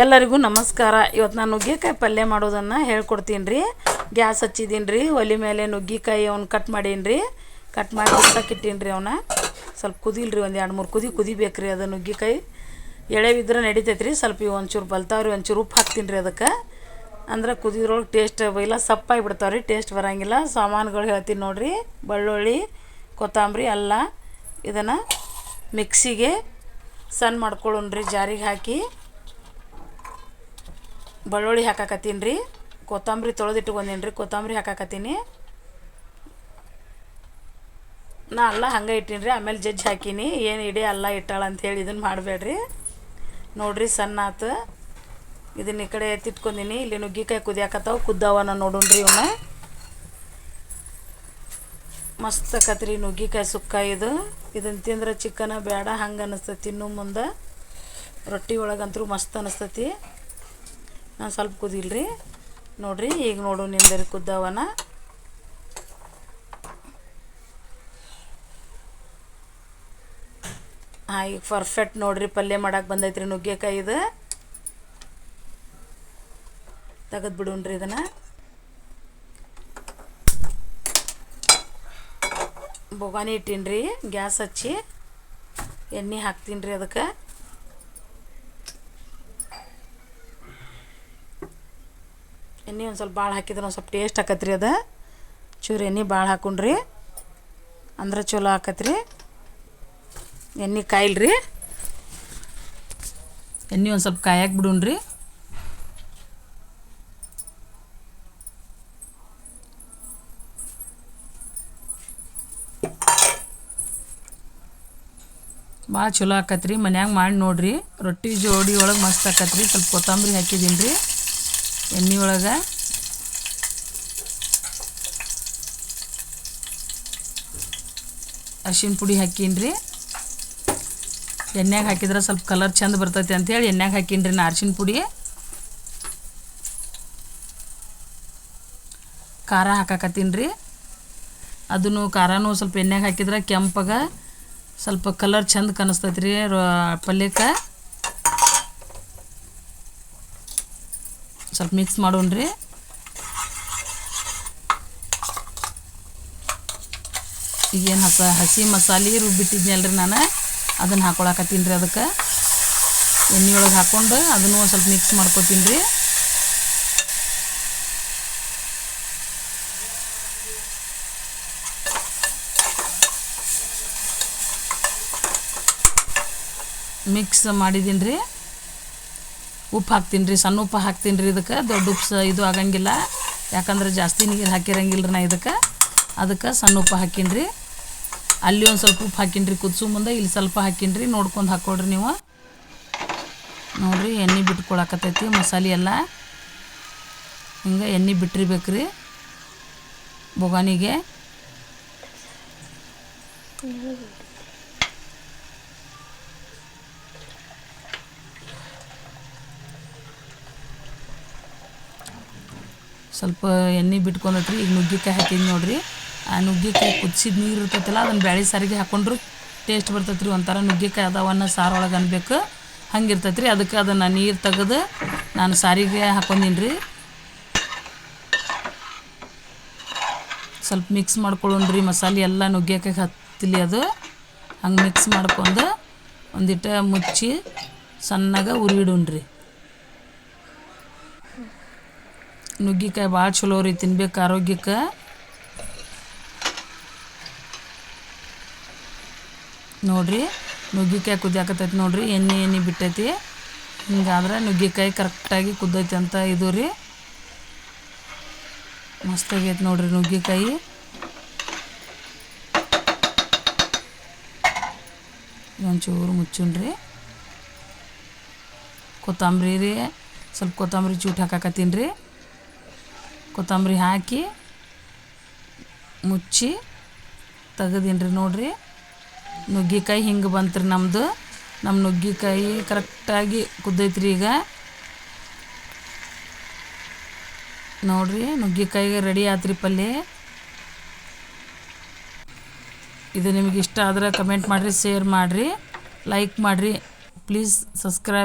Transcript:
ಎಲ್ಲರಿಗೂ ನಮಸ್ಕಾರ. ಇವತ್ತು ನಾನು ನುಗ್ಗೆಕಾಯಿ ಪಲ್ಯ ಮಾಡೋದನ್ನು ಹೇಳ್ಕೊಡ್ತೀನಿ ರೀ ಗ್ಯಾಸ್ ಹಚ್ಚಿದ್ದೀನಿ ರೀ ಒಲೆ ಮೇಲೆ ನುಗ್ಗಿಕಾಯಿ ಅವ್ನು ಕಟ್ ಮಾಡೀನಿ ರೀ ಕಟ್ ಮಾಡಿ ಬಿಡ್ಸಕ್ಕೆ ಇಟ್ಟೀನಿ ರೀ ಅವನ್ನ ಸ್ವಲ್ಪ ಕುದಿಲ್ರಿ, ಒಂದು ಎರಡು ಮೂರು ಕುದಿ ಕುದಿಬೇಕು ರೀ ಅದು ನುಗ್ಗಿಕಾಯಿ. ಎಳೆವಿದ್ರೆ ನಡಿತೈತೆ ರೀ ಸ್ವಲ್ಪ ಇವು ಒಂಚೂರು ಬಲ್ತಾವ್ರಿ, ಒಂಚೂರು ಉಪ್ಪು ಹಾಕ್ತೀನಿ ರೀ ಅದಕ್ಕೆ. ಅಂದ್ರೆ ಕುದಿದ್ರೊಳಗೆ ಟೇಸ್ಟ್ ಇಲ್ಲ ಸಪ್ಪಾಗಿ ಬಿಡ್ತಾವ್ರಿ ಟೇಸ್ಟ್ ಬರೋಂಗಿಲ್ಲ. ಸಾಮಾನುಗಳು ಹೇಳ್ತೀನಿ ನೋಡಿರಿ, ಬೆಳ್ಳುಳ್ಳಿ, ಕೊತ್ತಂಬರಿ, ಅಲ್ಲ. ಇದನ್ನು ಮಿಕ್ಸಿಗೆ ಸಣ್ಣ ಮಾಡ್ಕೊಳ್ಳೋಣ್ರಿ ಜಾರಿಗೆ ಹಾಕಿ. ಬೆಳ್ಳುಳ್ಳಿ ಹಾಕಾಕತ್ತೀನಿ ರೀ. ಕೊತ್ತಂಬರಿ ತೊಳೆದಿಟ್ಕೊಂಡೀನಿ ರೀ ಕೊತ್ತಂಬರಿ ಹಾಕಾಕತ್ತೀನಿ. ನಾ ಅಲ್ಲ ಹಂಗೆ ಇಟ್ಟೀನಿ ರೀ ಆಮೇಲೆ ಜಜ್ಜಿ ಹಾಕೀನಿ. ಏನು ಇಡೀ ಅಲ್ಲ ಇಟ್ಟಾಳ ಅಂತ ಹೇಳಿ ಇದನ್ನು ಮಾಡಬೇಡ್ರಿ. ನೋಡ್ರಿ ಸಣ್ಣ ಆತು. ಇದನ್ನ ಈ ಕಡೆ ಎತ್ತಿಟ್ಕೊಂಡೀನಿ. ಇಲ್ಲಿ ನುಗ್ಗಿಕಾಯಿ ಕುದಿಯಾಕತ್ತಾವ, ಕುದ್ದಾವನ ನೋಡೋಣ್ರಿ ಇವನ್ನ ಮಸ್ತ್ ಆಕತ್ರಿ ನುಗ್ಗಿಕಾಯಿ ಸುಕ್ಕ ಇದು. ಇದನ್ನು ತಿಂದ್ರೆ ಚಿಕನ ಬೇಡ ಹಂಗೆ ಅನಿಸ್ತೈತಿ ಇನ್ನು ಮುಂದೆ. ರೊಟ್ಟಿ ಒಳಗಂತೂ ಮಸ್ತ್ ಅನಿಸ್ತೈತಿ. ನಾನು ಸ್ವಲ್ಪ ಕುದಿಲ್ರಿ. ನೋಡ್ರಿ, ಈಗ ನೋಡು ನಿಂದರಿ ಕುದ್ದವನ. ಹಾಂ, ಈಗ ಪರ್ಫೆಕ್ಟ್ ನೋಡ್ರಿ, ಪಲ್ಯ ಮಾಡಕ್ಕೆ ಬಂದೈತ್ರಿ ನುಗ್ಗೆಕಾಯಿ ಇದು. ತೆಗೆದು ಬಿಡೋಣ್ರಿ ಇದನ್ನು. ಬೊಗಾನಿ ಇಟ್ಟೀನಿ ರೀ ಗ್ಯಾಸ್ ಹಚ್ಚಿ. ಎಣ್ಣೆ ಹಾಕ್ತೀನಿ ರೀ ಅದಕ್ಕೆ. ಎಣ್ಣೆ ಒಂದು ಸ್ವಲ್ಪ ಭಾಳ ಹಾಕಿದ್ರೆ ಒಂದು ಸ್ವಲ್ಪ ಟೇಸ್ಟ್ ಆಕತ್ರಿ ಅದು. ಚೂರು ಎಣ್ಣೆ ಭಾಳ ಹಾಕೊಂಡ್ರಿ. ಅಂದ್ರೆ ಚಲೋ ಆಕತ್ರಿ. ಎಣ್ಣೆ ಕಾಯಿಲ್ರಿ. ಎಣ್ಣೆ ಒಂದು ಸ್ವಲ್ಪ ಕಾಯಕ್ಕೆ ಬಿಡೋಣ್ರಿ. ಭಾಳ ಚಲೋ ಆಕತ್ರಿ. ಮನ್ಯಾಗ ಮಾಡಿ ನೋಡ್ರಿ. ರೊಟ್ಟಿ ಜೋಡಿ ಒಳಗೆ ಮಸ್ತ್ ಆಕತ್ರಿ. ಸ್ವಲ್ಪ ಕೊತ್ತಂಬರಿ ಹಾಕಿದ್ದೀನಿ ರೀ ಎಣ್ಣೆ ಒಳಗೆ ಅರ್ಶಿನ ಪುಡಿ ಹಾಕೀನಿ ಎಣ್ಣೆಗೆ ಹಾಕಿದ್ರೆ ಸ್ವಲ್ಪ ಕಲರ್ ಚೆಂದ ಬರ್ತೈತಿ ಅಂತೇಳಿ ಎಣ್ಣೆಗೆ ಹಾಕೀನಿ ರೀ ನಾ ಅರ್ಶಿನ ಪುಡಿ. ಖಾರ ಹಾಕಾಕತ್ತೀನಿ ರೀ ಅದನ್ನು ಖಾರನೂ ಸ್ವಲ್ಪ ಎಣ್ಣೆಗೆ ಹಾಕಿದ್ರೆ ಕೆಂಪಗೆ ಸ್ವಲ್ಪ ಕಲರ್ ಚೆಂದ ಕಾಣಿಸ್ತೈತಿ ರೀ ಪಲ್ಯಕ್ಕೆ. ಸ್ವಲ್ಪ ಮಿಕ್ಸ್ ಮಾಡೋಣ್ರಿ ಈಗೇನು ಹಸ ಹಸಿ ಮಸಾಲೆ ರುಬ್ಬಿಟ್ಟಿದ್ನಲ್ರಿ ನಾನು. ಅದನ್ನು ಹಾಕೊಳಕತ್ತೀನಿ ರೀ ಅದಕ್ಕೆ. ಎಣ್ಣೆ ಒಳಗೆ ಹಾಕ್ಕೊಂಡು ಅದನ್ನು ಸ್ವಲ್ಪ ಮಿಕ್ಸ್ ಮಾಡ್ಕೊತೀನಿ ರೀ. ಮಿಕ್ಸ್ ಮಾಡಿದ್ದೀನಿ ರೀ. ಉಪ್ಪು ಹಾಕ್ತೀನಿ ರೀ ಸಣ್ಣ ಉಪ್ಪು ಹಾಕ್ತೀನಿ ರೀ ಇದಕ್ಕೆ. ದೊಡ್ಡ ಉಪ್ಪು ಇದು ಆಗಂಗಿಲ್ಲ. ಯಾಕಂದ್ರೆ ಜಾಸ್ತಿ ನೀರು ಹಾಕಿರಂಗಿಲ್ಲ ರೀ ನಾ ಇದಕ್ಕೆ. ಅದಕ್ಕೆ ಸಣ್ಣ ಉಪ್ಪು ಹಾಕೀನಿ ರೀ ಅಲ್ಲಿ ಒಂದು ಸ್ವಲ್ಪ ಉಪ್ಪು ಹಾಕೀನಿ ರೀ ಕುದಿಸು ಮುಂದೆ, ಇಲ್ಲಿ ಸ್ವಲ್ಪ ಹಾಕೀನಿ ರೀ ನೋಡ್ಕೊಂಡು ಹಾಕ್ಕೊಡ್ರಿ ನೀವು. ನೋಡಿರಿ, ಎಣ್ಣೆ ಬಿಟ್ಕೊಳಕತ್ತೈತಿ, ಮಸಾಲೆ ಎಲ್ಲ. ಹಿಂಗೆ ಎಣ್ಣೆ ಬಿಟ್ಟಿರ್ಬೇಕು ರೀ ಬೊಗಾನಿಗೆ ಸ್ವಲ್ಪ ಎಣ್ಣೆ ಬಿಟ್ಕೊಂಡ್ರಿ ಈಗ ನುಗ್ಗಿಕಾಯಿ ಹಾಕಿದ್ ನೋಡ್ರಿ. ಆ ನುಗ್ಗಿಕಾಯಿ ಕುದಿಸಿದ ನೀರು ಇರ್ತೈತಲ್ಲ ಅದನ್ನು ಬ್ಯಾಳೆ ಸಾರಿಗೆ ಹಾಕೊಂಡ್ರು ಟೇಸ್ಟ್ ಬರ್ತೈತ್ರಿ ಒಂಥರ. ನುಗ್ಗಿಕಾಯಿ ಅದಾವನ್ನ ಸಾರು ಒಳಗೆ ಅನ್ಬೇಕು. ಹಂಗೆ ಇರ್ತೈತ್ರಿ ಅದಕ್ಕೆ ಅದನ್ನು ನೀರು ತೆಗೆದು ನಾನು ಸಾರಿಗೆ ಹಾಕೊಂಡೀನಿ ರೀ ಸ್ವಲ್ಪ ಮಿಕ್ಸ್ ಮಾಡ್ಕೊಳ್ಳೋಣ್ರಿ ಮಸಾಲೆ, ಎಲ್ಲ ನುಗ್ಗಿಕಾಯಿ ಹತ್ತಿಲಿ ಅದು. ಹಂಗೆ ಮಿಕ್ಸ್ ಮಾಡ್ಕೊಂಡು ಒಂದಿಟ್ಟು ಮುಚ್ಚಿ ಸಣ್ಣಗೆ ಉರಿ ನುಗ್ಗಿಕಾಯಿ ಭಾಳ ಚಲೋ ರೀ, ತಿನ್ಬೇಕು ಆರೋಗ್ಯಕ್ಕೆ. ನೋಡ್ರಿ, ನುಗ್ಗಿಕಾಯಿ ಕುದಿಯಾಕತ್ತೈತಿ ನೋಡ್ರಿ, ಎಣ್ಣೆ ಎಣ್ಣೆ ಬಿಟ್ಟೈತಿ. ಹಿಂಗಾದ್ರೆ ನುಗ್ಗಿಕಾಯಿ ಕರೆಕ್ಟಾಗಿ ಕುದ್ದೈತಿ ಅಂತ ಇದು ರೀ. ಮಸ್ತಾಗೈತೆ ನೋಡ್ರಿ ನುಗ್ಗಿಕಾಯಿ. ಒಂಚೂರು ಮುಚ್ಚುಣ್ರಿ ಕೊತ್ತಂಬರಿ ರೀ, ಸ್ವಲ್ಪ ಕೊತ್ತಂಬರಿ ಚೂಟ್ ಹಾಕಾಕತ್ತೀನಿ ರೀ. ಕೊತ್ತಂಬರಿ ಹಾಕಿ, ಮುಚ್ಚಿ ತೆಗೆದೀನಿ ರೀ ನೋಡಿರಿ. ನುಗ್ಗಿಕಾಯಿ ಹಿಂಗೆ ಬಂತ್ರಿ ನಮ್ಮದು ನಮ್ಮ ನುಗ್ಗಿಕಾಯಿ ಕರೆಕ್ಟಾಗಿ ಕುದ್ದೈತ್ರಿ ಈಗ. ನೋಡ್ರಿ, ನುಗ್ಗಿಕಾಯಿಗೆ ರೆಡಿ ಆತ್ರಿ ಪಲ್ಯ. ಇದು ನಿಮಗೆ ಇಷ್ಟ ಆದ್ರೆ ಕಮೆಂಟ್ ಮಾಡಿರಿ ಶೇರ್ ಮಾಡಿರಿ ಲೈಕ್ ಮಾಡಿರಿ. Please subscribe